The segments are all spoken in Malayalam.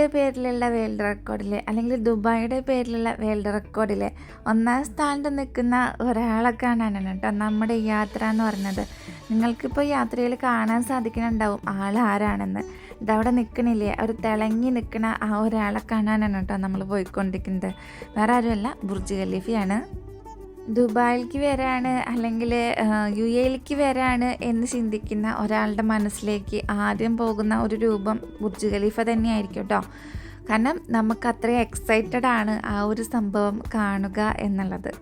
ഷാർജയുടെ പേരിലുള്ള വേൾഡ് റെക്കോർഡിൽ അല്ലെങ്കിൽ ദുബായിയുടെ പേരിലുള്ള വേൾഡ് റെക്കോർഡിൽ ഒന്നാം സ്ഥാനത്ത് നിൽക്കുന്ന ഒരാളെ കാണാനാണ് കേട്ടോ നമ്മുടെ യാത്ര എന്ന് പറയുന്നത്. നിങ്ങൾക്കിപ്പോൾ യാത്രയിൽ കാണാൻ സാധിക്കുന്നുണ്ടാവും ആൾ ആരാണെന്ന്. ഇതവിടെ നിൽക്കണില്ലേ ഒരു തിളങ്ങി നിൽക്കുന്ന ആ ഒരാളെ കാണാനാണ് കേട്ടോ നമ്മൾ പോയിക്കൊണ്ടിരിക്കുന്നത്. വേറെ ആരുമല്ല ബുർജ് ഖലീഫയാണ്. ദുബായിലേക്ക് വരാണ് അല്ലെങ്കിൽ യു എയിലേക്ക് വരാണ് എന്ന് ചിന്തിക്കുന്ന ഒരാളുടെ മനസ്സിലേക്ക് ആദ്യം പോകുന്ന ഒരു രൂപം ബുർജ് ഖലീഫ തന്നെയായിരിക്കും കേട്ടോ കാരണം നമുക്ക് അത്രയും എക്സൈറ്റഡ് ആണ് ആ ഒരു സംഭവം കാണുക എന്നുള്ളത്.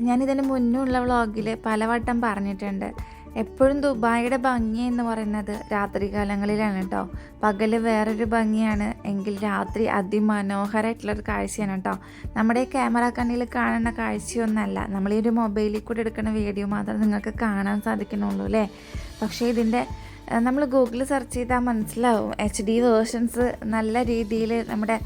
ഞാനിതിന് മുന്നേ ഉള്ള വ്ളോഗിൽ പലവട്ടം പറഞ്ഞിട്ടുണ്ട്. എപ്പോഴും ദുബായിയുടെ ഭംഗി എന്ന് പറയുന്നത് രാത്രികാലങ്ങളിലാണ് കേട്ടോ പകൽ വേറൊരു ഭംഗിയാണ്. എങ്കിൽ രാത്രി അതിമനോഹരമായിട്ടുള്ളൊരു കാഴ്ചയാണ് കേട്ടോ നമ്മുടെ ക്യാമറ കണ്ണിൽ കാണുന്ന കാഴ്ചയൊന്നല്ല. നമ്മൾ ഈ ഒരു മൊബൈലിൽ കൂടെ എടുക്കുന്ന വീഡിയോ മാത്രമേ നിങ്ങൾക്ക് കാണാൻ സാധിക്കുന്നുള്ളൂ അല്ലേ പക്ഷേ ഇതിന്റെ നമ്മൾ ഗൂഗിളിൽ സെർച്ച് ചെയ്താൽ മനസ്സിലാവും. എച്ച് ഡി വേർഷൻസ് നല്ല രീതിയിൽ നമ്മുടെ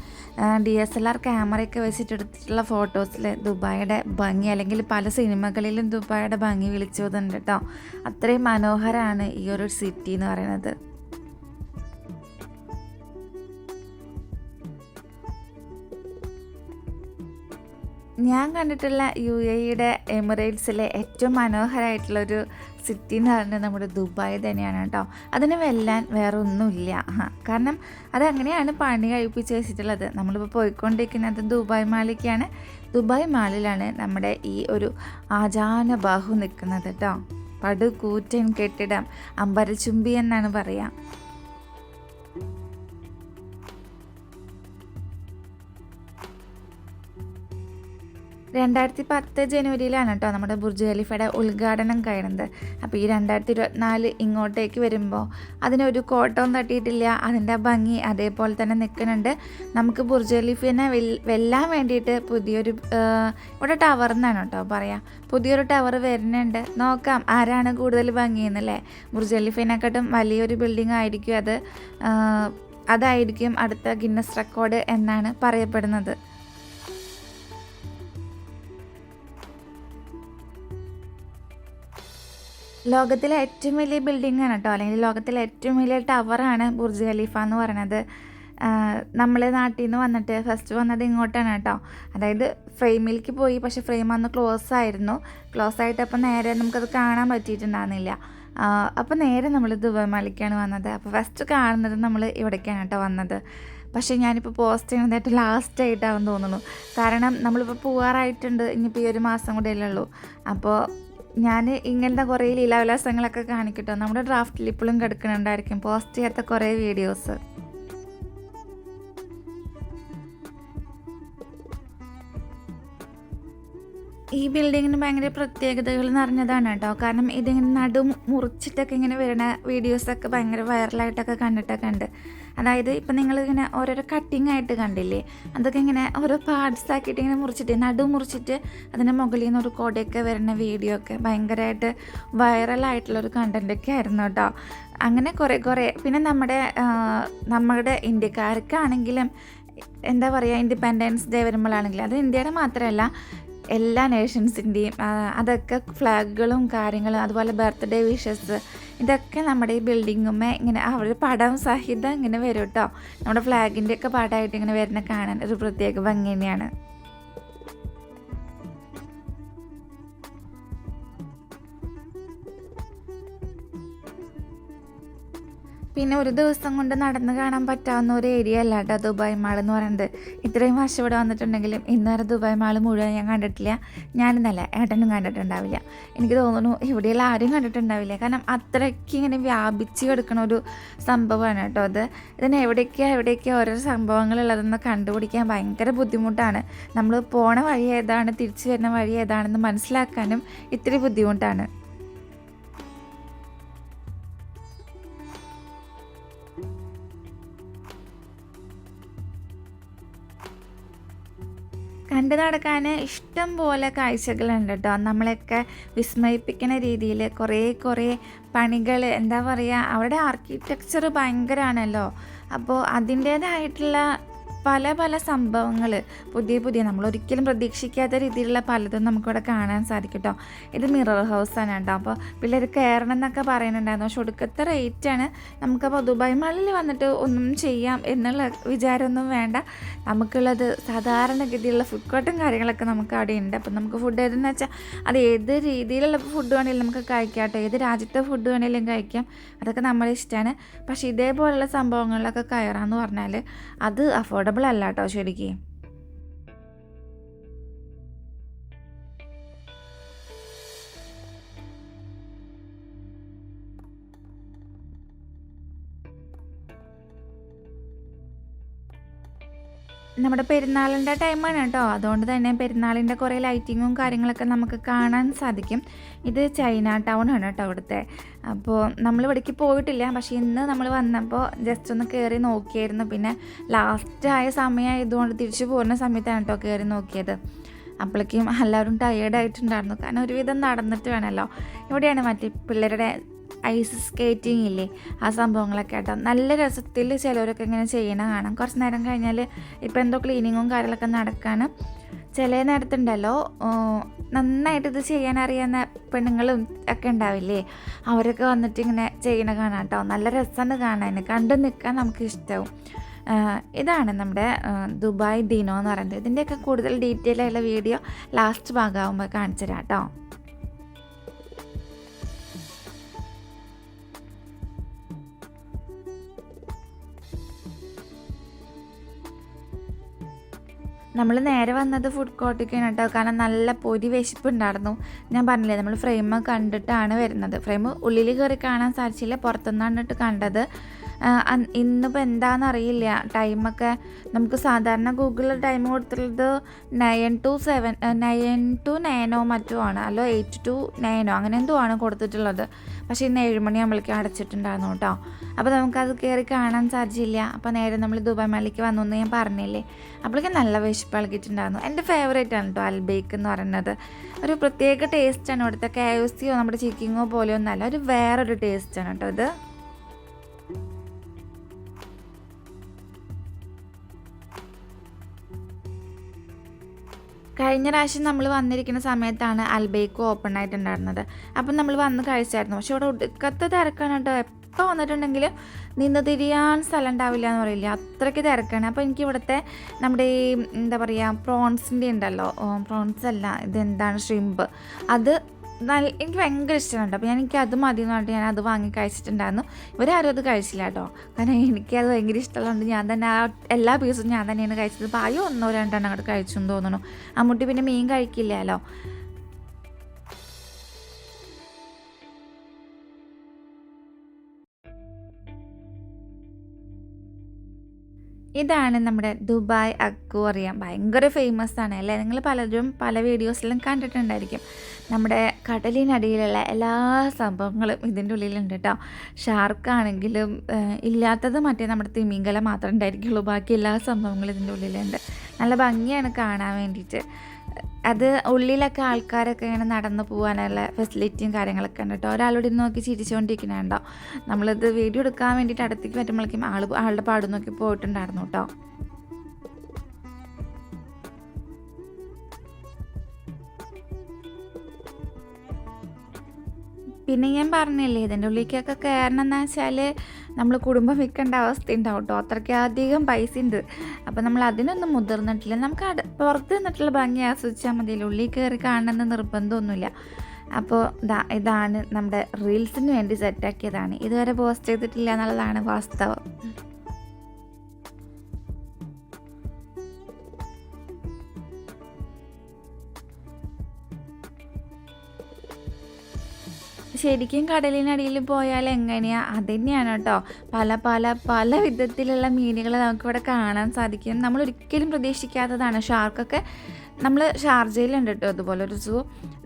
ഡി എസ് എൽ ആർ ക്യാമറയൊക്കെ വെച്ചിട്ടെടുത്തിട്ടുള്ള ഫോട്ടോസിൽ ദുബായിയുടെ ഭംഗി അല്ലെങ്കിൽ പല സിനിമകളിലും ദുബായിയുടെ ഭംഗി വിളിച്ചു പോകുന്നുണ്ട് കേട്ടോ അത്രയും മനോഹരമാണ് ഈ ഒരു സിറ്റി എന്ന് പറയുന്നത് ഞാൻ കണ്ടിട്ടുള്ള യു എയുടെ എമിറേറ്റ്സിലെ ഏറ്റവും മനോഹരമായിട്ടുള്ളൊരു സിറ്റി എന്ന് പറഞ്ഞാൽ നമ്മുടെ ദുബായ് തന്നെയാണ് കേട്ടോ. അതിന് വെല്ലാൻ വേറെ ഒന്നുമില്ല. കാരണം അതങ്ങനെയാണ് പണി കഴിപ്പിച്ച് വെച്ചിട്ടുള്ളത്. നമ്മളിപ്പോൾ പോയിക്കൊണ്ടിരിക്കുന്നത് ദുബായ് മാളിലേക്കാണ്. ദുബായ് മാളിലാണ് നമ്മുടെ ഈ ഒരു ആചാന ബാഹു നിൽക്കുന്നത് കേട്ടോ. പടുകൂറ്റൻ കെട്ടിടം അമ്പരചുംബി എന്നാണ് പറയുക രണ്ടായിരത്തി പത്ത് ജനുവരിയിലാണ് കേട്ടോ നമ്മുടെ ബുർജ് ഖലീഫയുടെ ഉദ്ഘാടനം കഴിയുന്നത്. അപ്പോൾ ഈ രണ്ടായിരത്തി ഇരുപത്തിനാല് ഇങ്ങോട്ടേക്ക് വരുമ്പോൾ അതിനൊരു കോട്ടവും തട്ടിയിട്ടില്ല അതിന്റെ ഭംഗി അതേപോലെ തന്നെ നിൽക്കുന്നുണ്ട്. നമുക്ക് ബുർജ് ഖലീഫിനെ വെല്ലാൻ വേണ്ടിയിട്ട് പുതിയൊരു ഇവിടെ ടവർ എന്നാണ് കേട്ടോ പറയാം. പുതിയൊരു ടവർ വരുന്നുണ്ട്. നോക്കാം ആരാണ് കൂടുതൽ ഭംഗിയെന്നല്ലേ ബുർജ് ഖലീഫിനെക്കാട്ടും വലിയൊരു ബിൽഡിംഗ് ആയിരിക്കും അത്. അതായിരിക്കും അടുത്ത ഗിന്നസ് റെക്കോർഡ് എന്നാണ് പറയപ്പെടുന്നത്. ലോകത്തിലെ ഏറ്റവും വലിയ ബിൽഡിംഗ് ആണ് കേട്ടോ അല്ലെങ്കിൽ ലോകത്തിലെ ഏറ്റവും വലിയ ടവറാണ് ബുർജ് ഖലീഫ എന്ന് പറയുന്നത് നമ്മൾ നാട്ടിൽ നിന്ന് വന്നിട്ട് ഫസ്റ്റ് വന്നത് ഇങ്ങോട്ടാണ് കേട്ടോ അതായത് ഫ്രെയിമിലേക്ക് പോയി പക്ഷേ ഫ്രെയിം അന്ന് ക്ലോസ് ആയിരുന്നു. ക്ലോസ് ആയിട്ട് അപ്പോൾ നേരെ നമുക്കത് കാണാൻ പറ്റിയിട്ടുണ്ടായിരുന്നില്ല. അപ്പോൾ നേരെ നമ്മൾ ദുബായ് മാളിക്കാണ് വന്നത്. അപ്പോൾ ഫസ്റ്റ് കാണുന്നത് നമ്മൾ ഇവിടേക്കാണ് കേട്ടോ വന്നത്. പക്ഷേ ഞാനിപ്പോൾ പോസ്റ്റ് ചെയ്യുന്നതായിട്ട് ലാസ്റ്റ് ആയിട്ടാണെന്ന് തോന്നുന്നു. കാരണം നമ്മളിപ്പോൾ പോവാറായിട്ടുണ്ട്. ഇനിയിപ്പോൾ ഈ ഒരു മാസം കൂടെ ഉള്ളൂ. അപ്പോൾ ഞാൻ ഇങ്ങനത്തെ കുറേ ലീലാവിലാസങ്ങളൊക്കെ കാണിക്കട്ടോ. നമ്മുടെ ഡ്രാഫ്റ്റിൽ ഇപ്പോഴും കിടക്കുന്നുണ്ടായിരിക്കും പോസ്റ്റ് ചെയ്യാത്ത കുറേ വീഡിയോസ് ഈ ബിൽഡിങ്ങിന് ഭയങ്കര പ്രത്യേകതകൾ നിറഞ്ഞതാണ് കേട്ടോ കാരണം ഇതിങ്ങനെ നടു മുറിച്ചിട്ടൊക്കെ ഇങ്ങനെ വരുന്ന വീഡിയോസൊക്കെ ഭയങ്കര വൈറലായിട്ടൊക്കെ കണ്ടിട്ടൊക്കെ ഉണ്ട്. അതായത് ഇപ്പം നിങ്ങളിങ്ങനെ ഓരോരോ കട്ടിങ് ആയിട്ട് കണ്ടില്ലേ? അതൊക്കെ ഇങ്ങനെ ഓരോ പാർട്സ് ആക്കിയിട്ട് ഇങ്ങനെ മുറിച്ചിട്ട് നടു മുറിച്ചിട്ട് അതിന്റെ മുകളിൽ നിന്ന് ഒരു കൊടയൊക്കെ വരുന്ന വീഡിയോ ഒക്കെ ഭയങ്കരമായിട്ട് വൈറലായിട്ടുള്ളൊരു കണ്ടന്റൊക്കെ ആയിരുന്നു കേട്ടോ അങ്ങനെ കുറേ കുറേ. പിന്നെ നമ്മുടെ നമ്മുടെ ഇന്ത്യക്കാർക്കാണെങ്കിലും എന്താ പറയുക ഇൻഡിപെൻഡൻസ് ഡേ വരുമ്പോഴാണെങ്കിലും അത് ഇന്ത്യയുടെ മാത്രമല്ല എല്ലാ നേഷൻസിന്റെയും അതൊക്കെ ഫ്ലാഗുകളും കാര്യങ്ങളും അതുപോലെ ബർത്ത്ഡേ വിഷസ് ഇതൊക്കെ നമ്മുടെ ഈ ബിൽഡിങ്ങുമ്മേ ഇങ്ങനെ അവർ പടം സഹിതം ഇങ്ങനെ വരും കേട്ടോ നമ്മുടെ ഫ്ലാഗിന്റെ ഒക്കെ പടമായിട്ട് ഇങ്ങനെ വരുന്ന കാണാൻ ഒരു പ്രത്യേക ഭംഗി തന്നെയാണ്. പിന്നെ ഒരു ദിവസം കൊണ്ട് നടന്നു കാണാൻ പറ്റാവുന്ന ഒരു ഏരിയ അല്ല കേട്ടോ ദുബായ് മാൾ എന്ന് പറയുന്നത്. ഇത്രയും വർഷം ഇവിടെ വന്നിട്ടുണ്ടെങ്കിലും ഇന്നുവരെ ദുബായ് മാൾ മുഴുവൻ ഞാൻ കണ്ടിട്ടില്ല. ഞാനെന്നല്ല ഏട്ടനും കണ്ടിട്ടുണ്ടാവില്ല. എനിക്ക് തോന്നുന്നു ഇവിടെയുള്ള ആരും കണ്ടിട്ടുണ്ടാവില്ല. കാരണം അത്രയ്ക്ക് ഇങ്ങനെ വ്യാപിച്ച് കിടക്കുന്ന ഒരു സംഭവമാണ് കേട്ടോ അത്. ഇതിന് എവിടേക്കാണ് എവിടേക്കാണ് ഓരോ സംഭവങ്ങളുള്ളതെന്ന് കണ്ടുപിടിക്കാൻ ഭയങ്കര ബുദ്ധിമുട്ടാണ്. നമ്മൾ പോണ വഴി ഏതാണ് തിരിച്ചു വരുന്ന വഴി ഏതാണെന്ന് മനസ്സിലാക്കാനും ഇത്തിരി ബുദ്ധിമുട്ടാണ്. കണ്ടു നടക്കാൻ ഇഷ്ടം പോലെ കാഴ്ചകളുണ്ട് കേട്ടോ. നമ്മളെയൊക്കെ വിസ്മയിപ്പിക്കുന്ന രീതിയിൽ കുറേ കുറേ പണികൾ എന്താ പറയുക അവിടെ ആർക്കിടെക്ചർ ഭയങ്കരമാണല്ലോ അപ്പോൾ അതിന്റേതായിട്ടുള്ള പല പല സംഭവങ്ങൾ പുതിയ പുതിയ നമ്മൾ ഒരിക്കലും പ്രതീക്ഷിക്കാത്ത രീതിയിലുള്ള പലതും നമുക്കിവിടെ കാണാൻ സാധിക്കും കേട്ടോ ഇത് മിറർ ഹൗസ് ആണ് കേട്ടോ. അപ്പോൾ പിള്ളേർ കയറണം എന്നൊക്കെ പറയുന്നുണ്ടായിരുന്നു. പക്ഷെ ഒടുക്കത്തെ റേറ്റാണ് നമുക്കപ്പോൾ ദുബായ് മള്ളിൽ വന്നിട്ട് ഒന്നും ചെയ്യാം എന്നുള്ള വിചാരമൊന്നും വേണ്ട. നമുക്കുള്ളത് സാധാരണഗതിയിലുള്ള ഫുഡ് കോർട്ടും കാര്യങ്ങളൊക്കെ നമുക്ക് അവിടെ ഉണ്ട്. അപ്പം നമുക്ക് ഫുഡ് ഏതെന്ന് വെച്ചാൽ അത് ഏത് രീതിയിലുള്ള ഫുഡ് വേണമെങ്കിലും നമുക്ക് കഴിക്കാം കേട്ടോ ഏത് രാജ്യത്തെ ഫുഡ് വേണമെങ്കിലും കഴിക്കാം. അതൊക്കെ നമ്മുടെ ഇഷ്ടമാണ് പക്ഷേ ഇതേപോലുള്ള സംഭവങ്ങളിലൊക്കെ കയറാമെന്ന് പറഞ്ഞാൽ അത് അഫോർഡബിൾ അല്ല കേട്ടോ ശരിക്കും. നമ്മുടെ പെരുന്നാളിന്റെ ടൈമാണ് കേട്ടോ. അതുകൊണ്ട് തന്നെ പെരുന്നാളിന്റെ കുറേ ലൈറ്റിങ്ങും കാര്യങ്ങളൊക്കെ നമുക്ക് കാണാൻ സാധിക്കും. ഇത് ചൈന ടൗൺ ആണ് കേട്ടോ അവിടുത്തെ. അപ്പോൾ നമ്മൾ ഇവിടേക്ക് പോയിട്ടില്ല. പക്ഷേ ഇന്ന് നമ്മൾ വന്നപ്പോൾ ജസ്റ്റ് ഒന്ന് കയറി നോക്കിയായിരുന്നു. പിന്നെ ലാസ്റ്റ് ആയ സമയമായതുകൊണ്ട് തിരിച്ചു പോകുന്ന സമയത്താണ് കേട്ടോ കയറി നോക്കിയത്. അപ്പോഴേക്കും എല്ലാവരും ടയേർഡായിട്ടുണ്ടായിരുന്നു കാരണം ഒരുവിധം നടന്നിട്ട് വേണമല്ലോ ഇവിടെയാണ് മറ്റേ പിള്ളേരുടെ ഐസ് സ്കേറ്റിംഗ് ഇല്ലേ? ആ സംഭവങ്ങളൊക്കെ കേട്ടോ. നല്ല രസത്തിൽ ചിലവരൊക്കെ ഇങ്ങനെ ചെയ്യണ കാണാം. കുറച്ച് നേരം കഴിഞ്ഞാൽ ഇപ്പോൾ എന്തോ ക്ലീനിങ്ങും കാര്യങ്ങളൊക്കെ നടക്കാൻ ചില നേരത്തുണ്ടല്ലോ നന്നായിട്ട് ഇത് ചെയ്യാൻ അറിയാവുന്ന പെണ്ണുങ്ങളും ഒക്കെ ഉണ്ടാവില്ലേ? അവരൊക്കെ വന്നിട്ട് ഇങ്ങനെ ചെയ്യണ കാണാം കേട്ടോ നല്ല രസമാണ് കാണാൻ കണ്ടു നിൽക്കാൻ നമുക്ക് ഇഷ്ടവും. ഇതാണ് നമ്മുടെ ദുബായ് ദിനോ എന്ന് പറയുന്നത്. ഇതിന്റെയൊക്കെ കൂടുതൽ ഡീറ്റെയിൽ ആയുള്ള വീഡിയോ ലാസ്റ്റ് ഭാഗമാകുമ്പോൾ കാണിച്ചു തരാം കേട്ടോ. നമ്മൾ നേരെ വന്നത് ഫുഡ് കോർട്ടിലേക്കാണ് കേട്ടോ. കാരണം നല്ല പൊരി വിശപ്പുണ്ടായിരുന്നു. ഞാൻ പറഞ്ഞില്ലേ നമ്മൾ ഫ്രെയിം കണ്ടിട്ടാണ് വരുന്നത്. ഫ്രെയിം ഉള്ളിൽ കയറി കാണാൻ സാധിച്ചില്ല പുറത്തുനിന്നാണ് കണ്ടത്. ഇന്നിപ്പോൾ എന്താണെന്നറിയില്ല ടൈമൊക്കെ നമുക്ക് സാധാരണ ഗൂഗിളിൽ ടൈം കൊടുത്തിട്ടുള്ളത് nine two seven nine two നയനോ മറ്റോ ആണ്. അല്ലോ എയ്റ്റ് ടു നയനോ അങ്ങനെ എന്തോ ആണ് കൊടുത്തിട്ടുള്ളത്. പക്ഷേ ഇന്ന് ഏഴുമണി നമ്മൾക്ക് അടച്ചിട്ടുണ്ടായിരുന്നു കേട്ടോ അപ്പോൾ നമുക്കത് കയറി കാണാൻ സാധിച്ചില്ല അപ്പോൾ നേരെ നമ്മൾ ദുബായ് മലയ്ക്ക് വന്നു എന്ന് ഞാൻ പറഞ്ഞില്ലേ. അപ്പോഴേക്കും നല്ല വിശപ്പ് ഇളകിയിട്ടുണ്ടായിരുന്നു എന്റെ ഫേവറേറ്റ് ആണ് കേട്ടോ അൽബേക്ക് എന്ന് പറയുന്നത്. ഒരു പ്രത്യേക ടേസ്റ്റാണ് ഇവിടുത്തെ കെ എഫ് സിയോ നമ്മുടെ ചിക്കിങ്ങോ പോലെയൊന്നല്ല ഒരു വേറൊരു ടേസ്റ്റാണ് കേട്ടോ ഇത്. കഴിഞ്ഞ പ്രാവശ്യം നമ്മൾ വന്നിരിക്കുന്ന സമയത്താണ് അൽബേക്ക് ഓപ്പൺ ആയിട്ടുണ്ടായിരുന്നത്. അപ്പം നമ്മൾ വന്ന് കഴിച്ചായിരുന്നു. പക്ഷെ അവിടെ ഒടുക്കത്തെ തിരക്കാണ് കേട്ടോ. എപ്പോൾ വന്നിട്ടുണ്ടെങ്കിൽ നിന്ന് തിരിയാൻ സ്ഥലം ഉണ്ടാവില്ല എന്ന് പറയില്ല? അത്രയ്ക്ക് തിരക്കാണ്. അപ്പോൾ എനിക്ക് ഇവിടുത്തെ നമ്മുടെ ഈ എന്താ പറയുക പ്രോൺസിന്റെ ഉണ്ടല്ലോ. പ്രോൺസ് അല്ല. ഇതെന്താണ്? ഷ്രിമ്പ് അത് നല്ല എനിക്ക് ഭയങ്കര ഇഷ്ടമുണ്ട്. അപ്പോൾ ഞാൻ എനിക്ക് അത് മതി എന്ന് പറഞ്ഞിട്ട് ഞാൻ അത് വാങ്ങി കഴിച്ചിട്ടുണ്ടായിരുന്നു. ഇവരാരും അത് കഴിച്ചില്ല കേട്ടോ. കാരണം എനിക്കത് ഭയങ്കര ഇഷ്ടമുള്ളതുകൊണ്ട് ഞാൻ തന്നെ ആ എല്ലാ പീസും ഞാൻ തന്നെയാണ് കഴിച്ചത്. പായോ ഒന്നോ രണ്ടെണ്ണം അങ്ങോട്ട് കഴിച്ചു എന്ന് തോന്നുന്നു. അമ്മൂട്ടി പിന്നെ മീൻ കഴിക്കില്ലല്ലോ. ഇതാണ് നമ്മുടെ ദുബായ് അക്വറിയം ഭയങ്കര ഫേമസ് ആണ് അല്ലേ? നിങ്ങൾ പലരും പല വീഡിയോസിലും കണ്ടിട്ടുണ്ടായിരിക്കും. നമ്മുടെ കടലിനടിയിലുള്ള എല്ലാ സംഭവങ്ങളും ഇതിന്റെ ഉള്ളിലുണ്ട് കേട്ടോ ഷാർക്കാണെങ്കിലും ഇല്ലാത്തത് മറ്റേ നമ്മുടെ തിമിങ്കല മാത്രം ഉണ്ടായിരിക്കുള്ളൂ. ബാക്കി എല്ലാ സംഭവങ്ങളും ഇതിന്റെ ഉള്ളിലുണ്ട്. നല്ല ഭംഗിയാണ് കാണാൻ വേണ്ടിയിട്ട്. അത് ഉള്ളിലൊക്കെ ആൾക്കാരൊക്കെ ഇങ്ങനെ നടന്നു പോകാനുള്ള ഫെസിലിറ്റിയും കാര്യങ്ങളൊക്കെ ഉണ്ട് കേട്ടോ ഒരാളോട് നോക്കി ചിരിച്ചുകൊണ്ടിരിക്കുന്നുണ്ടോ നമ്മളിത് വീഡിയോ എടുക്കാൻ വേണ്ടിയിട്ട് അടുത്തേക്ക് പറ്റുമ്പോഴേക്കും ആൾ ആളുടെ പാട് നോക്കി പോയിട്ടുണ്ടായിരുന്നു കേട്ടോ പിന്നെ ഞാൻ പറഞ്ഞില്ലേ ഇതിന്റെ ഉള്ളിലേക്കൊക്കെ കയറണം എന്ന് വെച്ചാൽ നമ്മൾ കുടുംബം വിൽക്കേണ്ട അവസ്ഥ ഉണ്ടാവും കേട്ടോ അത്രയ്ക്ക് അധികം പൈസ ഉണ്ട് അപ്പോൾ നമ്മൾ അതിനൊന്നും മുതിർന്നിട്ടില്ല. നമുക്ക് അട പുറത്ത് നിന്നിട്ടുള്ള ഭംഗി ആസ്വദിച്ചാൽ മതി. ഉള്ളിൽ കയറി കാണണമെന്ന് നിർബന്ധമൊന്നുമില്ല. അപ്പോൾ ഇതാ ഇതാണ് നമ്മുടെ റീൽസിന് വേണ്ടി സെറ്റാക്കിയതാണ് ഇതുവരെ പോസ്റ്റ് ചെയ്തിട്ടില്ല എന്നുള്ളതാണ് വാസ്തവം. ശരിക്കും കടലിനടിയിൽ പോയാൽ എങ്ങനെയാ? അത് തന്നെയാണ് കേട്ടോ. പല പല പല വിധത്തിലുള്ള മീനുകൾ നമുക്കിവിടെ കാണാൻ സാധിക്കും. നമ്മൾ ഒരിക്കലും പ്രതീക്ഷിക്കാത്തതാണ്. ഷാർക്കൊക്കെ നമ്മൾ ഷാർജയിലുണ്ട് കേട്ടോ അതുപോലെ ഒരു സൂ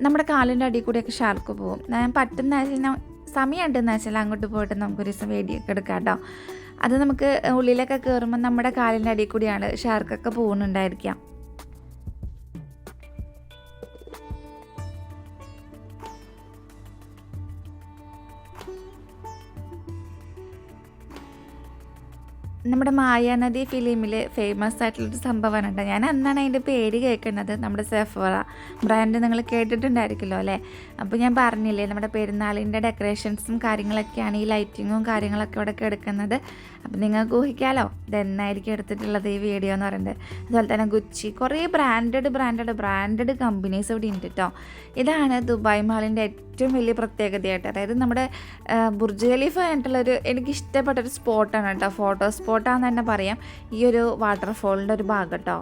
നമ്മുടെ കാലിന്റെ അടിയിൽ കൂടിയൊക്കെ ഷാർക്ക് പോകും ഞാൻ പറ്റുന്ന സമയം ഉണ്ടെന്ന് വെച്ചാൽ അങ്ങോട്ട് പോയിട്ട് നമുക്കൊരു ദിവസം വേടിയൊക്കെ എടുക്കാം കേട്ടോ. അത് നമുക്ക് ഉള്ളിലൊക്കെ കയറുമ്പോൾ നമ്മുടെ കാലിന്റെ അടിയിൽ കൂടിയാണ് ഷാർക്കൊക്കെ പോകുന്നുണ്ടായിരിക്കാം നമ്മുടെ മായാനദി ഫിലിമിൽ ഫേമസ് ആയിട്ടുള്ളൊരു സംഭവമാണ് കേട്ടോ ഞാൻ അന്നാണ് അതിന്റെ പേര് കേൾക്കുന്നത് നമ്മുടെ സെഫറ. ബ്രാൻഡ് നിങ്ങൾ കേട്ടിട്ടുണ്ടായിരിക്കുമല്ലോ അല്ലേ? അപ്പോൾ ഞാൻ പറഞ്ഞില്ലേ നമ്മുടെ പെരുന്നാളിന്റെ ഡെക്കറേഷൻസും കാര്യങ്ങളൊക്കെയാണ് ഈ ലൈറ്റിങ്ങും കാര്യങ്ങളൊക്കെ ഇവിടെ എടുക്കുന്നത്. അപ്പോൾ നിങ്ങൾക്ക് ഊഹിക്കാമല്ലോ ഇതെന്നായിരിക്കും എടുത്തിട്ടുള്ളത് ഈ വീഡിയോ എന്ന് പറയുന്നത്. അതുപോലെ തന്നെ ഗുച്ചി കുറേ ബ്രാൻഡഡ് ബ്രാൻഡഡ് ബ്രാൻഡഡ് കമ്പനീസ് ഇവിടെ ഉണ്ട് കേട്ടോ ഇതാണ് ദുബായ് മാളിന്റെ ഏറ്റവും വലിയ പ്രത്യേകതയായിട്ട്. അതായത് നമ്മുടെ ബുർജ് ഖലീഫ ആയിട്ടുള്ളൊരു എനിക്ക് ഇഷ്ടപ്പെട്ട ഒരു സ്പോട്ടാണ് കേട്ടോ ഫോട്ടോ സ്പോട്ടാണെന്ന് തന്നെ പറയാം. ഈ ഒരു വാട്ടർഫോളിന്റെ ഒരു ഭാഗം കേട്ടോ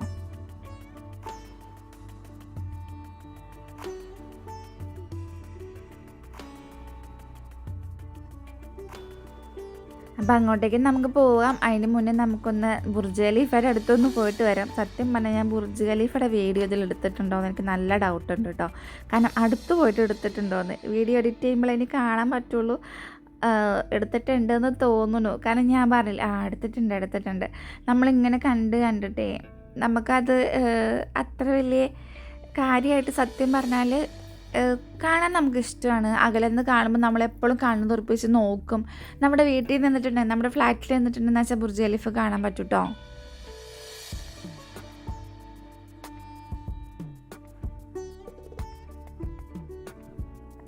അപ്പം അങ്ങോട്ടേക്ക് നമുക്ക് പോവാം. അതിന് മുന്നേ നമുക്കൊന്ന് ബുർജ് ഖലീഫയുടെ അടുത്തൊന്ന് പോയിട്ട് വരാം. സത്യം പറഞ്ഞാൽ ഞാൻ ബുർജ് ഖലീഫയുടെ വീഡിയോ ഇതിൽ എടുത്തിട്ടുണ്ടോ എന്ന് എനിക്ക് നല്ല ഡൗട്ട് ഉണ്ട് കേട്ടോ കാരണം അടുത്ത് പോയിട്ട് എടുത്തിട്ടുണ്ടോ എന്ന്. വീഡിയോ എഡിറ്റ് ചെയ്യുമ്പോൾ എനിക്ക് കാണാൻ പറ്റുള്ളൂ. എടുത്തിട്ടുണ്ടെന്ന് തോന്നുന്നു. കാരണം ഞാൻ പറഞ്ഞില്ല ആ എടുത്തിട്ടുണ്ട് എടുത്തിട്ടുണ്ട്. നമ്മളിങ്ങനെ കണ്ട് കണ്ടിട്ടേ നമുക്കത് അത്ര വലിയ കാര്യമായിട്ട് സത്യം പറഞ്ഞാൽ കാണാൻ നമുക്ക് ഇഷ്ടമാണ് അകലെന്ന് കാണുമ്പോൾ നമ്മളെപ്പോഴും കണ്ണു തുറപ്പിച്ച് നോക്കും. നമ്മുടെ വീട്ടിൽ നിന്നിട്ടുണ്ടെങ്കിൽ നമ്മുടെ ഫ്ലാറ്റിൽ നിന്നിട്ടുണ്ടെന്ന് വെച്ചാൽ ബുർജ് ഖലീഫ് കാണാൻ പറ്റും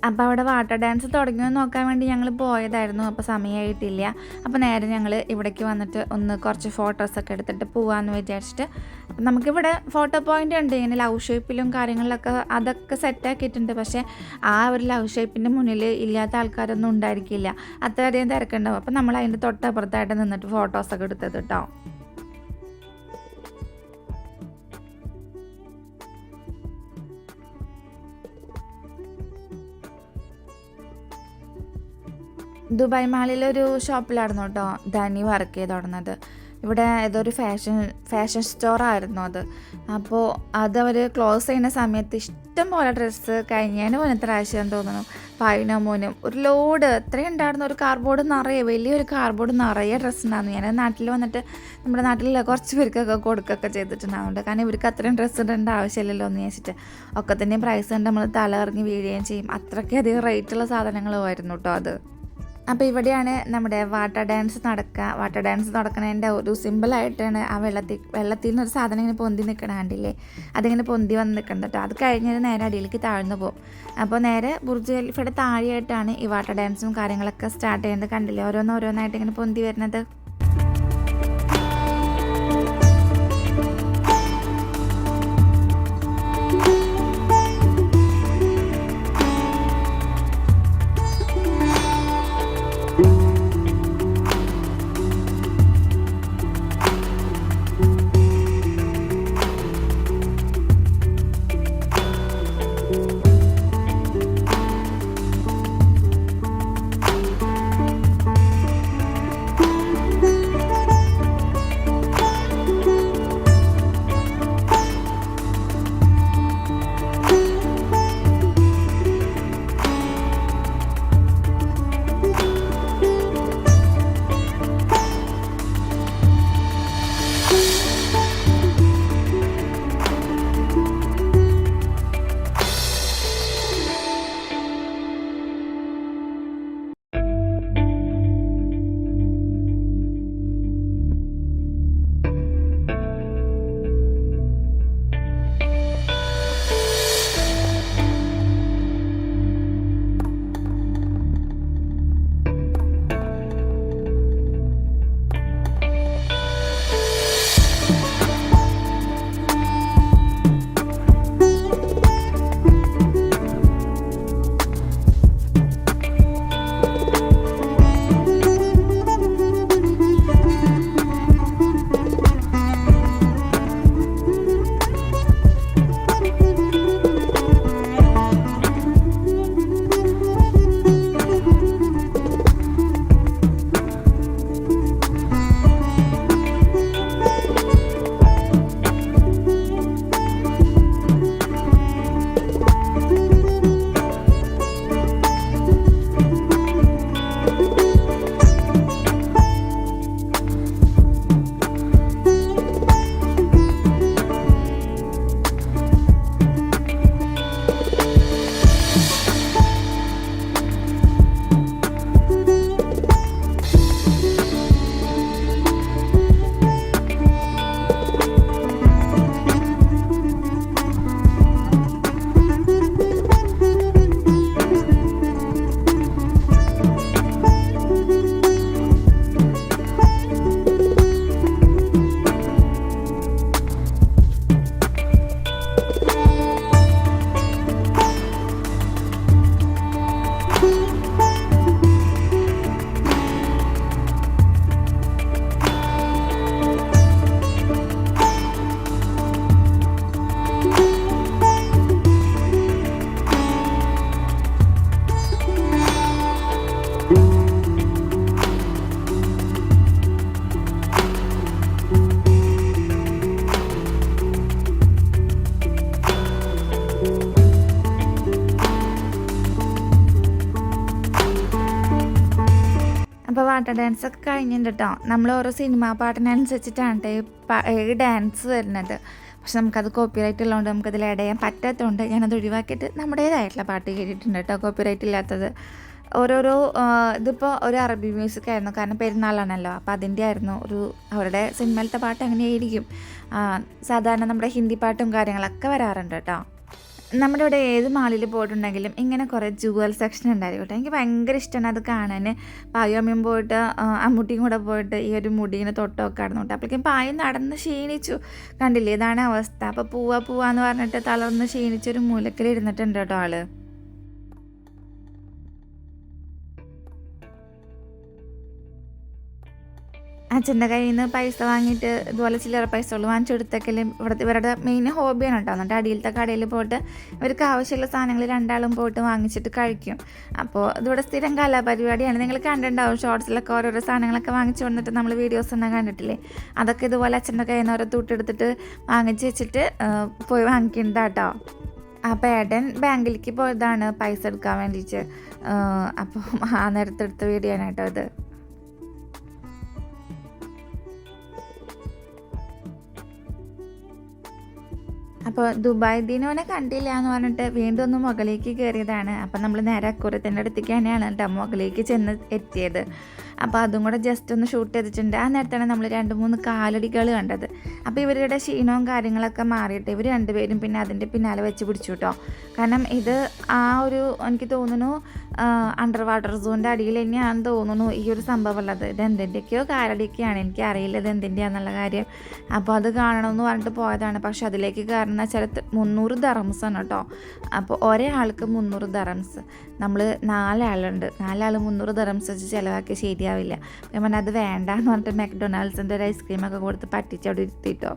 അപ്പോൾ അവിടെ വാട്ടർ ഡാൻസ് തുടങ്ങിയെന്ന് നോക്കാൻ വേണ്ടി ഞങ്ങൾ പോയതായിരുന്നു. അപ്പോൾ സമയമായിട്ടില്ല അപ്പോൾ നേരെ ഞങ്ങൾ ഇവിടേക്ക് വന്നിട്ട് ഒന്ന് കുറച്ച് ഫോട്ടോസൊക്കെ എടുത്തിട്ട് പോകാമെന്ന് വിചാരിച്ചിട്ട് നമുക്കിവിടെ ഫോട്ടോ പോയിന്റ് ഉണ്ട്. ഇങ്ങനെ ലവ് ഷേപ്പിലും കാര്യങ്ങളിലൊക്കെ അതൊക്കെ സെറ്റാക്കിയിട്ടുണ്ട് പക്ഷേ ആ ഒരു ലവ് ഷേപ്പിന്റെ മുന്നിൽ ഇല്ലാത്ത ആൾക്കാരൊന്നും ഉണ്ടായിരിക്കില്ല. അത്രയധികം തിരക്കുണ്ടാവും. അപ്പോൾ നമ്മൾ അതിന്റെ തൊട്ടപ്പുറത്തായിട്ട് നിന്നിട്ട് ഫോട്ടോസൊക്കെ എടുത്തത് കേട്ടോ ദുബായ് മാളിലൊരു ഷോപ്പിലായിരുന്നു കേട്ടോ ധനി വർക്ക് ചെയ്ത് തുടങ്ങുന്നത്. ഇവിടെ ഏതൊരു ഫാഷൻ ഫാഷൻ സ്റ്റോറായിരുന്നു അത്. അപ്പോൾ അത് അവർ ക്ലോസ് ചെയ്യുന്ന സമയത്ത് ഇഷ്ടം പോലെ ഡ്രസ്സ് കഴിഞ്ഞതിന് മുന്നത്തെ പ്രാവശ്യം തോന്നുന്നു. ഫൈനോ മോനും ഒരു ലോഡ് എത്രയും ഉണ്ടായിരുന്നു ഒരു കാർബോർഡ് നിറയെ വലിയൊരു കാർബോർഡ് നിറയെ ഡ്രസ്സ് ഉണ്ടായിരുന്നു. ഞാൻ നാട്ടിൽ വന്നിട്ട് നമ്മുടെ നാട്ടിൽ കുറച്ച് പേർക്കൊക്കെ കൊടുക്കുകയൊക്കെ ചെയ്തിട്ടുണ്ടാവുന്നുണ്ട്. കാരണം ഇവർക്ക് അത്രയും ഡ്രസ്സ് ഇടേണ്ട ആവശ്യമില്ലല്ലോ എന്ന് ചോദിച്ചിട്ട് ഒക്കെ തന്നെ പ്രൈസ് കണ്ട് നമ്മൾ തല ഇറങ്ങി വീഴുകയും ചെയ്യും. അത്രയ്ക്കധികം റേറ്റുള്ള സാധനങ്ങളുമായിരുന്നു കേട്ടോ അത്. അപ്പോൾ ഇവിടെയാണ് നമ്മുടെ വാട്ടർ ഡാൻസ് നടക്കുക വാട്ടർ ഡാൻസ് നടക്കുന്നതിന്റെ ഒരു സിമ്പിളായിട്ടാണ് ആ വെള്ളത്തിൽ വെള്ളത്തിൽ നിന്ന് ഒരു സാധനം ഇങ്ങനെ പൊന്തി നിൽക്കണ കണ്ടില്ലേ? അതിങ്ങനെ പൊന്തി വന്ന് നിൽക്കുന്നത് കേട്ടോ അത് കഴിഞ്ഞാൽ നേരെ അടിയിലേക്ക് താഴ്ന്നു പോകും അപ്പോൾ നേരെ ബുർജ് ഖലീഫയുടെ താഴെയായിട്ടാണ് ഈ വാട്ടർ ഡാൻസും കാര്യങ്ങളൊക്കെ സ്റ്റാർട്ട് ചെയ്യുന്നത് കണ്ടില്ലേ? ഓരോന്നോരോന്നായിട്ട് ഇങ്ങനെ പൊന്തി വരുന്നത്. ഡാൻസ് ഒക്കെ കഴിഞ്ഞിട്ടുണ്ട് കേട്ടോ നമ്മൾ ഓരോ സിനിമാ പാട്ടിനനുസരിച്ചിട്ടാണ് ട്ടോ ഈ ഡാൻസ് വരുന്നത്. പക്ഷെ നമുക്കത് കോപ്പിറൈറ്റ് ഉള്ളതുകൊണ്ട് നമുക്കതിൽ ആഡ് ചെയ്യാൻ പറ്റാത്തതുകൊണ്ട് ഞാനത് ഒഴിവാക്കിയിട്ട് നമ്മുടേതായിട്ടുള്ള പാട്ട് കേട്ടിട്ടുണ്ട് കേട്ടോ കോപ്പിറൈറ്റ് ഇല്ലാത്തത്. ഓരോരോ ഇതിപ്പോൾ ഒരു അറബി മ്യൂസിക് ആയിരുന്നു. കാരണം പെരുന്നാളാണല്ലോ. അപ്പോൾ അതിന്റെ ആയിരുന്നു ഒരു അവരുടെ സിനിമയിലത്തെ പാട്ട് അങ്ങനെയായിരിക്കും. സാധാരണ നമ്മുടെ ഹിന്ദി പാട്ടും കാര്യങ്ങളൊക്കെ വരാറുണ്ട് കേട്ടോ നമ്മുടെ ഇവിടെ ഏത് മാളിൽ പോയിട്ടുണ്ടെങ്കിലും ഇങ്ങനെ കുറേ ജുവൽ സെക്ഷൻ ഉണ്ടായിരിക്കും കേട്ടോ. എനിക്ക് ഭയങ്കര ഇഷ്ടമാണ് അത് കാണാൻ പായോമ്യം പോയിട്ട് അമ്മൂട്ടിയും കൂടെ പോയിട്ട് ഈ ഒരു മുടീനെ തൊട്ടൊക്കെ ആയിരുന്നു കേട്ടോ അപ്പോഴേക്കും പായം നടന്ന് ക്ഷീണിച്ചു. കണ്ടില്ലേ? ഇതാണ് അവസ്ഥ. അപ്പോൾ പൂവാ പൂവാന്ന് പറഞ്ഞിട്ട് തളർന്ന് ക്ഷീണിച്ചൊരു മൂലക്കിൽ ഇരുന്നിട്ടുണ്ട് കേട്ടോ ആൾ. അച്ഛന്റെ കയ്യിൽ നിന്ന് പൈസ വാങ്ങിയിട്ട് ഇതുപോലെ ചില്ലറ പൈസകൾ വാങ്ങിച്ചു കൊടുത്തൊക്കെയും ഇവിടുത്തെ ഇവരുടെ മെയിൻ ഹോബിയാണ് കേട്ടോ. എന്നിട്ട് അടിയിലത്തെ കടയിൽ പോയിട്ട് ഇവർക്ക് ആവശ്യമുള്ള സാധനങ്ങൾ രണ്ടാളും പോയിട്ട് വാങ്ങിച്ചിട്ട് കഴിക്കും. അപ്പോൾ ഇതിവിടെ സ്ഥിരം കലാപരിപാടിയാണ്. നിങ്ങൾ കണ്ടിട്ടുണ്ടാവും ഷോർട്സിലൊക്കെ ഓരോരോ സാധനങ്ങളൊക്കെ വാങ്ങിച്ചു വന്നിട്ട് നമ്മൾ വീഡിയോസ് ഒന്നും കണ്ടിട്ടില്ലേ? അതൊക്കെ ഇതുപോലെ അച്ഛന്റെ കയ്യിൽ നിന്ന് ഓരോ തൂട്ടെടുത്തിട്ട് വാങ്ങിച്ച് വെച്ചിട്ട് പോയി വാങ്ങിക്കുന്നതാട്ടോ അപ്പോൾ ഏട്ടൻ ബാങ്കിലേക്ക് പോയതാണ് പൈസ എടുക്കാൻ വേണ്ടിയിട്ട്. അപ്പോൾ ആ നേരത്തെ നേരത്തെടുത്ത വീഡിയോ ആണ് കേട്ടോ ഇത്. അപ്പോൾ ദുബായ് ദിനോനെ കണ്ടില്ല എന്ന് പറഞ്ഞിട്ട് വീണ്ടും ഒന്ന് മുകളിലേക്ക് കയറിയതാണ് അപ്പോൾ നമ്മൾ നേരെ അക്കുറത്തിന്റെ അടുത്തേക്ക് തന്നെയാണ് കേട്ടോ മുകളിലേക്ക് ചെന്ന് എത്തിയത്. അപ്പോൾ അതും കൂടെ ജസ്റ്റ് ഒന്ന് ഷൂട്ട് ചെയ്തിട്ടുണ്ട്. ആ നേരത്താണ് നമ്മൾ രണ്ട് മൂന്ന് കാലടികൾ കണ്ടത്. അപ്പോൾ ഇവരുടെ ക്ഷീണവും കാര്യങ്ങളൊക്കെ മാറിയിട്ട് ഇവർ രണ്ടുപേരും പിന്നെ അതിന്റെ പിന്നാലെ വെച്ച് പിടിച്ചു കേട്ടോ കാരണം ഇത് ആ ഒരു എനിക്ക് തോന്നുന്നു അണ്ടർ വാട്ടർ സോണിന്റെ അടിയിൽ തന്നെയാണെന്ന് തോന്നുന്നു ഈ ഒരു സംഭവം ഉള്ളത് ഇത് എന്തിന്റെയൊക്കെയോ കാലടിയൊക്കെയാണ്. എനിക്ക് അറിയില്ല ഇത് എന്തിന്റെയാണെന്നുള്ള കാര്യം. അപ്പോൾ അത് കാണണമെന്ന് പറഞ്ഞിട്ട് പോയതാണ്. പക്ഷെ അതിലേക്ക് കയറുന്ന ചില മുന്നൂറ് ആണ് കേട്ടോ. അപ്പോൾ ഒരേ ആൾക്ക് മുന്നൂറ് ദറംസ് നമ്മൾ നാലാളുണ്ട്. നാലാൾ മുന്നൂറ് ദറംസ് വെച്ച് ചിലവാക്കി ശരിയാവില്ല ഞാൻ പറഞ്ഞാൽ അത് വേണ്ട എന്ന് പറഞ്ഞിട്ട് മെക്ഡൊണാൾഡ്സിന്റെ ഒരു ഐസ്ക്രീമൊക്കെ കൊടുത്ത് പറ്റിച്ച് അവിടെ ഇരുത്തിട്ടോ.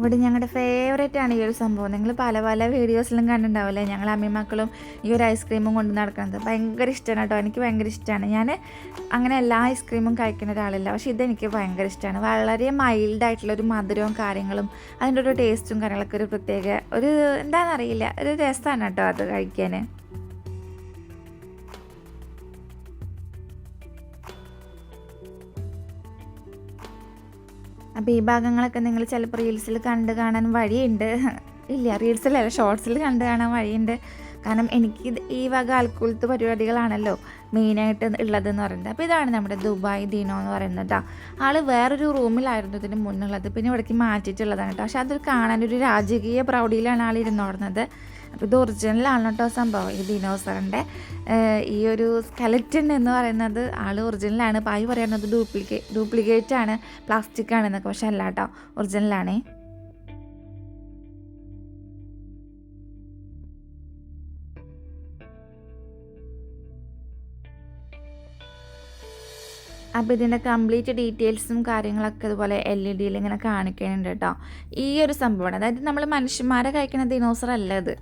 ഇവിടെ ഞങ്ങളുടെ ഫേവറേറ്റ് ആണ് ഈ ഒരു സംഭവം. നിങ്ങൾ പല പല വീഡിയോസിലും കണ്ടിട്ടുണ്ടാവില്ലേ ഞങ്ങൾ അമ്മയും മക്കളും ഈ ഒരു ഐസ്ക്രീമും കൊണ്ട് നടക്കുന്നത്. ഭയങ്കര ഇഷ്ടമാണ് കേട്ടോ. എനിക്ക് ഭയങ്കര ഇഷ്ടമാണ് ഞാൻ അങ്ങനെ എല്ലാ ഐസ്ക്രീമും കഴിക്കുന്ന ഒരാളല്ല. പക്ഷേ ഇതെനിക്ക് ഭയങ്കര ഇഷ്ടമാണ് വളരെ മൈൽഡ് ആയിട്ടുള്ള ഒരു മധുരവും കാര്യങ്ങളും അതിന്റെ ഒരു ടേസ്റ്റും കാര്യങ്ങളൊക്കെ ഒരു പ്രത്യേക ഒരു എന്താണെന്നറിയില്ല ഒരു രസമാണ് കേട്ടോ അത് കഴിക്കാൻ അപ്പോൾ ഈ ഭാഗങ്ങളൊക്കെ നിങ്ങൾ ചിലപ്പോൾ റീൽസിൽ കണ്ട് കാണാൻ വഴിയുണ്ട്. ഇല്ല റീൽസിലല്ല ഷോർട്സിൽ കണ്ട് കാണാൻ വഴിയുണ്ട്. കാരണം എനിക്ക് ഈ വക ആൾക്കൂലത്ത് പരിപാടികളാണല്ലോ മെയിനായിട്ട് ഉള്ളതെന്ന് പറയുന്നത്. അപ്പോൾ ഇതാണ് നമ്മുടെ ദുബായ് ദിനോ എന്ന് പറയുന്നത് കേട്ടോ ആൾ വേറൊരു റൂമിലായിരുന്നു ഇതിന് മുന്നുള്ളത്. പിന്നെ ഇവിടേക്ക് മാറ്റിയിട്ടുള്ളതാണ് കേട്ടോ പക്ഷെ അതൊരു കാണാനൊരു രാജകീയ പ്രൗഢിയിലാണ് ആൾ ഇരുന്നോടുന്നത് അപ്പോൾ ഇത് ഒറിജിനലാണ് കേട്ടോ സംഭവം? ഈ ദിനോസറിന്റെ ഈ ഒരു സ്കെലറ്റൻ എന്ന് പറയുന്നത് ആൾ ഒറിജിനലാണ് പായ് പറയുന്നത്? ഡ്യൂപ്ലിക്കേ ഡ്യൂപ്ലിക്കേറ്റ് ആണ്. പ്ലാസ്റ്റിക് ആണെന്നൊക്കെ പക്ഷെ അല്ല കേട്ടോ. ഒറിജിനലാണേ അപ്പോൾ ഇതിന്റെ കംപ്ലീറ്റ് ഡീറ്റെയിൽസും കാര്യങ്ങളൊക്കെ അതുപോലെ എൽ ഇ ഡിയിൽ ഇങ്ങനെ കാണിക്കുന്നുണ്ട് കേട്ടോ. ഈ ഒരു സംഭവമാണ്. അതായത് നമ്മൾ മനുഷ്യന്മാരെ കഴിക്കുന്ന ദിനോസർ അല്ല ഇത്.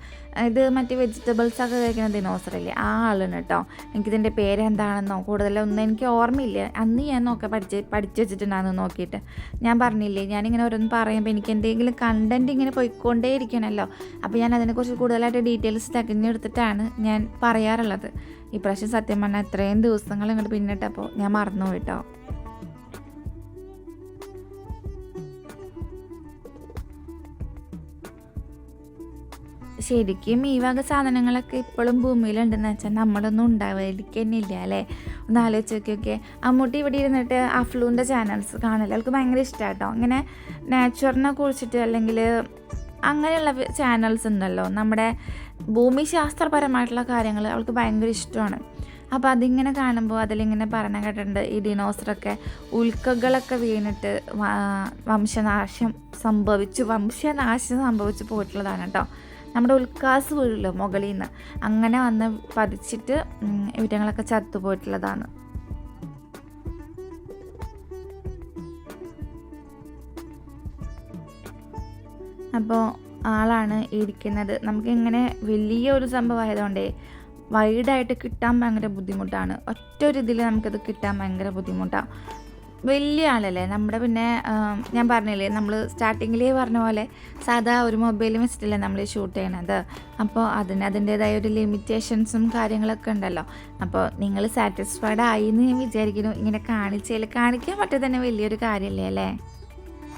ഇത് മറ്റ് വെജിറ്റബിൾസ് ഒക്കെ കഴിക്കുന്ന ദിനോസർ അല്ലേ ആ ആളാണ് കേട്ടോ. എനിക്കിതിന്റെ പേര് എന്താണെന്നോ കൂടുതലൊന്നും എനിക്ക് ഓർമ്മയില്ല. അന്ന് ഞാൻ നോക്ക പഠിച്ച് പഠിച്ചു വെച്ചിട്ടുണ്ടായിരുന്നു നോക്കിയിട്ട്. ഞാൻ പറഞ്ഞില്ലേ ഞാനിങ്ങനെ ഓരോന്ന് പറയുമ്പോൾ എനിക്ക് എന്തെങ്കിലും കണ്ടന്റ് ഇങ്ങനെ പോയിക്കൊണ്ടേ ഇരിക്കണമല്ലോ അപ്പോൾ ഞാൻ അതിനെക്കുറിച്ച് കൂടുതലായിട്ട് ഡീറ്റെയിൽസ് തികഞ്ഞെടുത്തിട്ടാണ് ഞാൻ പറയാറുള്ളത്. ഇപ്രാവശ്യം സത്യം പറഞ്ഞാൽ ഇത്രയും ദിവസങ്ങൾ ഇങ്ങോട്ട് പിന്നിട്ടപ്പോൾ ഞാൻ മറന്നു കേട്ടോ ശരിക്കും ഈ വക സാധനങ്ങളൊക്കെ ഇപ്പോഴും ഭൂമിയിലുണ്ടെന്ന് വെച്ചാൽ നമ്മളൊന്നും ഉണ്ടാവാതിരിക്കുന്നില്ല അല്ലേ? ഒന്ന് ആലോചിച്ച് നോക്കിയൊക്കെ. അമ്മൂട്ടി ഇവിടെ ഇരുന്നിട്ട് അഫ്ലൂന്റെ ചാനൽസ് കാണില്ല അവൾക്ക് ഭയങ്കര ഇഷ്ടമാണ് കേട്ടോ ഇങ്ങനെ നാച്ചുറിനെ കുറിച്ചിട്ട് അല്ലെങ്കിൽ അങ്ങനെയുള്ള ചാനൽസ് ഉണ്ടല്ലോ. നമ്മുടെ ഭൂമിശാസ്ത്രപരമായിട്ടുള്ള കാര്യങ്ങൾ അവൾക്ക് ഭയങ്കര ഇഷ്ടമാണ്. അപ്പോൾ അതിങ്ങനെ കാണുമ്പോൾ അതിലിങ്ങനെ പറഞ്ഞ കേട്ടിട്ടുണ്ട് ഈ ഡിനോസറൊക്കെ ഉൽക്കകളൊക്കെ വീണിട്ട് വംശനാശം സംഭവിച്ചു വംശനാശം സംഭവിച്ചു പോയിട്ടുള്ളതാണ് കേട്ടോ നമ്മുടെ ഉൽക്കാസ് വീഴില്ലോ മുകളിൽ നിന്ന് അങ്ങനെ വന്ന് പതിച്ചിട്ട് ഇവറ്റങ്ങളൊക്കെ ചത്തുപോയിട്ടുള്ളതാണ്. അപ്പോൾ ആളാണ് ഇരിക്കുന്നത്. നമുക്കിങ്ങനെ വലിയ ഒരു സംഭവം ആയതുകൊണ്ടേ വൈഡായിട്ട് കിട്ടാൻ ഭയങ്കര ബുദ്ധിമുട്ടാണ്. ഒറ്റ ഒരു ഇതിൽ നമുക്കത് കിട്ടാൻ ഭയങ്കര ബുദ്ധിമുട്ടാണ് വലിയ ആളല്ലേ? നമ്മുടെ പിന്നെ ഞാൻ പറഞ്ഞില്ലേ നമ്മൾ സ്റ്റാർട്ടിങ്ങിലേ പറഞ്ഞ പോലെ സാധാ ഒരു മൊബൈൽ വെച്ചിട്ടല്ലേ നമ്മൾ ഷൂട്ട് ചെയ്യണത്. അപ്പോൾ അതിന് അതിന്റേതായ ഒരു ലിമിറ്റേഷൻസും കാര്യങ്ങളൊക്കെ ഉണ്ടല്ലോ. അപ്പോൾ നിങ്ങൾ സാറ്റിസ്ഫൈഡ് ആയി എന്ന് ഞാൻ വിചാരിക്കുന്നു. ഇങ്ങനെ കാണിച്ചതിൽ കാണിക്കാൻ പറ്റിയത് തന്നെ വലിയൊരു കാര്യമല്ലേ അല്ലേ?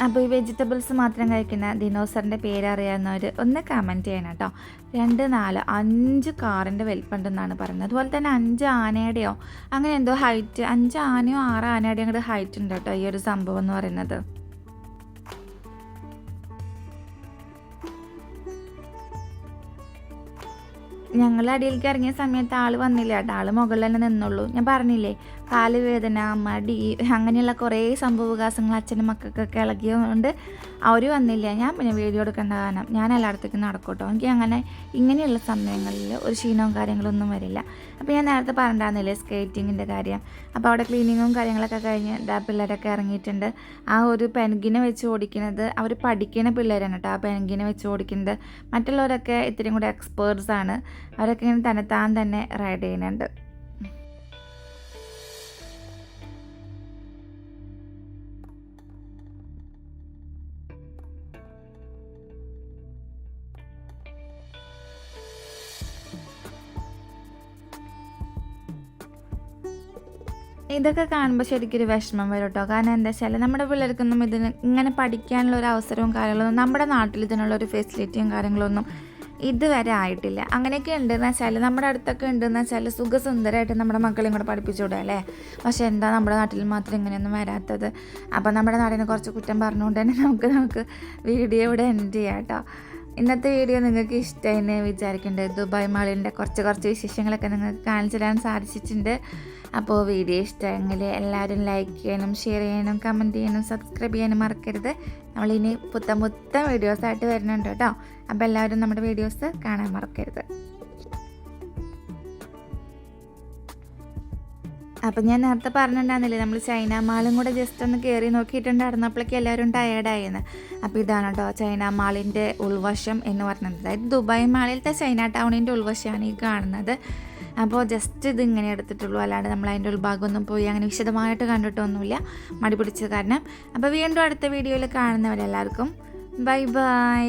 അപ്പോൾ ഈ വെജിറ്റബിൾസ് മാത്രം കഴിക്കുന്ന ദിനോസറിന്റെ പേരറിയാവുന്നവർ ഒന്ന് കമന്റ് ചെയ്യണം കേട്ടോ. രണ്ട് നാല് അഞ്ച് കാറിന്റെ വലിപ്പമുണ്ടെന്നാണ് പറയുന്നത്. അതുപോലെ തന്നെ അഞ്ച് ആനയുടെയോ അങ്ങനെ എന്തോ ഹൈറ്റ് അഞ്ച് ആനയോ ആറ് ആനയുടെയോ കൂടെ ഹൈറ്റ് ഉണ്ട് കേട്ടോ ഈ ഒരു സംഭവം എന്ന് പറയുന്നത്. ഞങ്ങൾ അടിയിലേക്ക് ഇറങ്ങിയ സമയത്ത് ആൾ വന്നില്ല കേട്ടോ. ആൾ മുകളിൽ തന്നെ നിന്നുള്ളൂ. ഞാൻ പറഞ്ഞില്ലേ കാൽ വേദന മടി അങ്ങനെയുള്ള കുറേ സംഭവവികാസങ്ങൾ അച്ഛനും മക്കൾക്കൊക്കെ ഇളകിയതുകൊണ്ട് അവർ വന്നില്ല. ഞാൻ പിന്നെ വീഡിയോ എടുക്കേണ്ട കാരണം ഞാൻ എല്ലായിടത്തേക്കും നടക്കൂട്ടോ. എനിക്ക് അങ്ങനെ ഇങ്ങനെയുള്ള സമയങ്ങളിൽ ഒരു ക്ഷീണവും കാര്യങ്ങളൊന്നും വരില്ല. അപ്പോൾ ഞാൻ നേരത്തെ പറഞ്ഞിട്ടുണ്ടായിരുന്നില്ലേ സ്കേറ്റിങ്ങിന്റെ കാര്യം? അപ്പോൾ അവിടെ ക്ലീനിങ്ങും കാര്യങ്ങളൊക്കെ കഴിഞ്ഞ് ഡാ പിള്ളേരൊക്കെ ഇറങ്ങിയിട്ടുണ്ട്. ആ ഒരു പെൻഗിനെ വെച്ച് ഓടിക്കുന്നത് അവർ പഠിക്കുന്ന പിള്ളേരാണ് കേട്ടോ. ആ പെൻഗിനെ വെച്ച് ഓടിക്കുന്നത് മറ്റുള്ളവരൊക്കെ ഇത്തിരി കൂടെ എക്സ്പേർട്സ് ആണ്. അവരൊക്കെ ഇങ്ങനെ തന്നെ താൻ തന്നെ റൈഡ് ചെയ്യുന്നുണ്ട്. ഇതൊക്കെ കാണുമ്പോൾ ശരിക്കൊരു വിഷമം വരും കേട്ടോ കാരണം എന്താ വെച്ചാൽ നമ്മുടെ പിള്ളേർക്കൊന്നും ഇതിന് ഇങ്ങനെ പഠിക്കാനുള്ള ഒരു അവസരവും കാര്യങ്ങളൊന്നും നമ്മുടെ നാട്ടിൽ ഇതിനുള്ള ഒരു ഫെസിലിറ്റിയും കാര്യങ്ങളൊന്നും ഇതുവരെ ആയിട്ടില്ല. അങ്ങനെയൊക്കെ ഉണ്ടെന്ന് വെച്ചാൽ നമ്മുടെ അടുത്തൊക്കെ ഉണ്ടെന്ന് വെച്ചാൽ സുഖസുന്ദരമായിട്ട് നമ്മുടെ മക്കളെയും കൂടെ പഠിപ്പിച്ചുവിടുക അല്ലേ? പക്ഷേ എന്താ നമ്മുടെ നാട്ടിൽ മാത്രം ഇങ്ങനെയൊന്നും വരാത്തത്? അപ്പോൾ നമ്മുടെ നാടിനെ കുറച്ച് കുറ്റം പറഞ്ഞുകൊണ്ട് തന്നെ നമുക്ക് നമുക്ക് വീഡിയോ ഇവിടെ എൻഡ് ചെയ്യാം കേട്ടോ. ഇന്നത്തെ വീഡിയോ നിങ്ങൾക്ക് ഇഷ്ടമായെന്ന് വിചാരിക്കുന്നുണ്ട് ദുബായ് മാളിന്റെ കുറച്ച് കുറച്ച് വിശേഷങ്ങളൊക്കെ നിങ്ങൾക്ക് കാണിച്ചു തരാൻ സാധിച്ചിട്ടുണ്ട്. അപ്പോൾ വീഡിയോ ഇഷ്ടമെങ്കിൽ എല്ലാവരും ലൈക്ക് ചെയ്യാനും ഷെയർ ചെയ്യാനും കമന്റ് ചെയ്യാനും സബ്സ്ക്രൈബ് ചെയ്യാനും മറക്കരുത്. നമ്മളിനി പുത്തൻ പുത്തൻ വീഡിയോസായിട്ട് വരുന്നുണ്ട് കേട്ടോ. അപ്പോൾ എല്ലാവരും നമ്മുടെ വീഡിയോസ് കാണാൻ മറക്കരുത്. അപ്പം ഞാൻ നേരത്തെ പറഞ്ഞിട്ടുണ്ടായിരുന്നില്ലേ നമ്മൾ ചൈന മാളും കൂടെ ജസ്റ്റ് ഒന്ന് കയറി നോക്കിയിട്ടുണ്ടായിരുന്നപ്പോഴേക്കും എല്ലാവരും ടയേർഡായിരുന്നു അപ്പോൾ ഇതാണ് കേട്ടോ ചൈന മാളിന്റെ ഉൾവശം എന്ന് പറഞ്ഞത്. അതായത് ദുബായ് മാളിലത്തെ ചൈന ടൗണിന്റെ ഉൾവശമാണ് ഈ കാണുന്നത്. അപ്പോൾ ജസ്റ്റ് ഇത് ഇങ്ങനെ എടുത്തിട്ടുള്ളൂ. അല്ലാണ്ട് നമ്മൾ അതിന്റെ ഉൾഭാഗമൊന്നും പോയി അങ്ങനെ വിശദമായിട്ട് കണ്ടിട്ടൊന്നുമില്ല മടി പിടിച്ച കാരണം. അപ്പോൾ വീണ്ടും അടുത്ത വീഡിയോയിൽ കാണുന്നവരെല്ലാവർക്കും ബൈ ബൈ